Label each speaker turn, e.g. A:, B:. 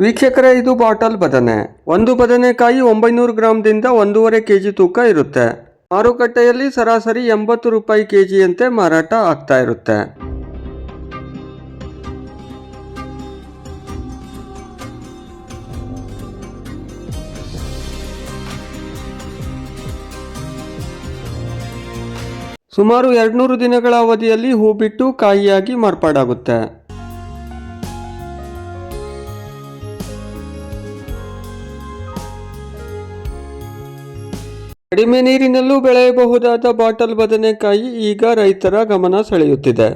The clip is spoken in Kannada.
A: ವೀಕ್ಷಕರೇ, ಇದು ಬಾಟಲ್ ಬದನೆ. ಒಂದು ಬದನೆಕಾಯಿ ಒಂಬೈನೂರು ಗ್ರಾಮ್ದಿಂದ ಒಂದೂವರೆ ಕೆಜಿ ತೂಕ ಇರುತ್ತೆ. ಮಾರುಕಟ್ಟೆಯಲ್ಲಿ ಸರಾಸರಿ ಎಂಬತ್ತು ರೂಪಾಯಿ ಕೆಜಿಯಂತೆ ಮಾರಾಟ ಆಗ್ತಾ ಇರುತ್ತೆ. ಸುಮಾರು ಎರಡ್ನೂರು ದಿನಗಳ ಅವಧಿಯಲ್ಲಿ ಹೂ ಬಿಟ್ಟು ಕಾಯಿಯಾಗಿ ಮಾರ್ಪಾಡಾಗುತ್ತೆ. ಕಡಿಮೆ ನೀರಿನಲ್ಲೂ ಬೆಳೆಯಬಹುದಾದ ಬಾಟಲ್ ಬದನೆಕಾಯಿ ಈಗ ರೈತರ ಗಮನ ಸೆಳೆಯುತ್ತಿದೆ.